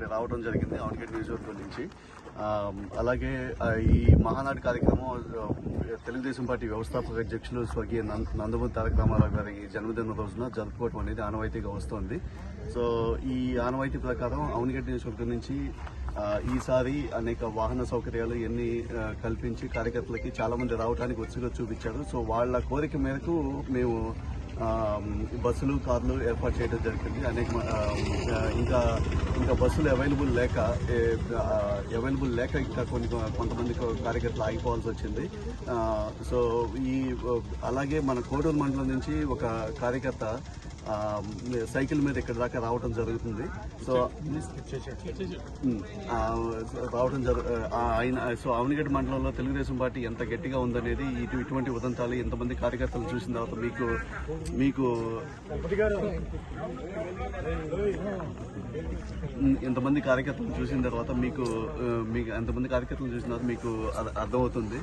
ఇక్కడ రావడం జరిగింది ఆన్గేట్ నియోజకవర్గం నుంచి. అలాగే ఈ మహానాడు కార్యక్రమం తెలుగుదేశం పార్టీ వ్యవస్థాపక అధ్యక్షులు స్వర్గీయ నంద- నందమూరి తారక రామారావు గారి జన్మదిన రోజున జరుపుకోవడం అనేది ఆనవాయితీగా వస్తోంది. సో ఈ ఆనవాయితీ ప్రకారం అవునిగడ్డ నియోజకవర్గం నుంచి ఈసారి అనేక వాహన సౌకర్యాలు ఇవన్నీ కల్పించి కార్యకర్తలకి చాలామంది రావడానికి ఉత్సుగా చూపించారు. సో వాళ్ళ కోరిక మేరకు మేము బస్సులు కార్లు ఏర్పాటు చేయడం జరిగింది. అనేక మ- ఇంకా ఇంకా బస్సులు అవైలబుల్ లేక అవైలబుల్ లేక ఇంకా కొన్ని కొంతమంది కార్యకర్తలు ఆగిపోవాల్సి వచ్చింది. సో ఈ అలాగే మన కోడూరు మండలం నుంచి ఒక కార్యకర్త సైకిల్ మీద ఇక్కడ దాకా రావడం జరుగుతుంది. సో రావడం జరు ఆయన సో అవనిగడ్డ మండలంలో తెలుగుదేశం పార్టీ ఎంత గట్టిగా ఉందనేది ఇటు ఇటువంటి ఉదంతాలు ఎంతమంది కార్యకర్తలు చూసిన తర్వాత మీకు మీకు ఎంతమంది కార్యకర్తలు చూసిన తర్వాత మీకు మీకు ఎంతమంది కార్యకర్తలు చూసిన తర్వాత మీకు అర్థ- అర్థమవుతుంది.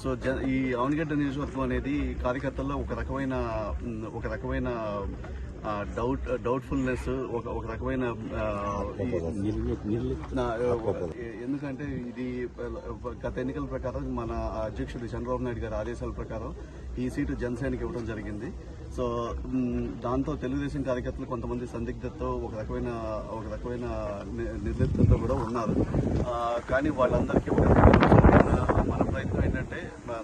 సో జ ఈ అవనిగడ్డ నియోజకవర్గం అనేది కార్యకర్తల్లో ఒక రకమైన ఒక రకమైన డౌట్ డౌట్ఫుల్నెస్ ఒక ఒక రకమైన ఎందుకంటే ఇది గత ఎన్నికల ప్రకారం మన అధ్యక్షుడు చంద్రబాబు నాయుడు గారి ఆదేశాల ప్రకారం ఈ సీటు జనసేనకి ఇవ్వడం జరిగింది. సో దాంతో తెలుగుదేశం కార్యకర్తలు కొంతమంది సందిగ్ధతో ఒక రకమైన ఒక రకమైన నిర్లిప్తతో కూడా ఉన్నారు. కానీ వాళ్ళందరికీ ఒక మన ప్రయత్నం ఏంటంటే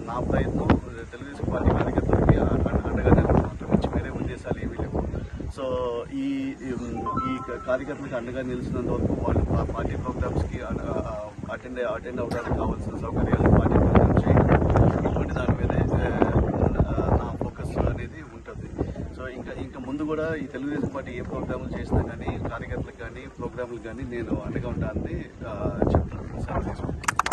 నా ప్రయత్నం తెలుగుదేశం పార్టీ కార్యకర్తలకి అండ- అండగా నిలబడడం వేరే ఉద్దేశాలు ఏమీ లేవు సో ఈ ఈ కార్యకర్తలకు అండగా నిలిచినంత వరకు వాళ్ళు పార్టీ ప్రోగ్రామ్స్కి అటెండ్ అటెండ్ అవ్వడానికి కావాల్సిన సౌకర్యాలు పార్టీ ప్రోగ్రామ్స్ చేయడం ఇటువంటి దాని మీదే నా ఫోకస్ అనేది ఉంటుంది. సో ఇంకా ఇంకా ముందు కూడా ఈ తెలుగుదేశం పార్టీ ఏ ప్రోగ్రాములు చేసినా కానీ కార్యకర్తలకు కానీ ప్రోగ్రాములకు కానీ నేను అండగా ఉంటానని చెప్తాను చెప్తున్నాను.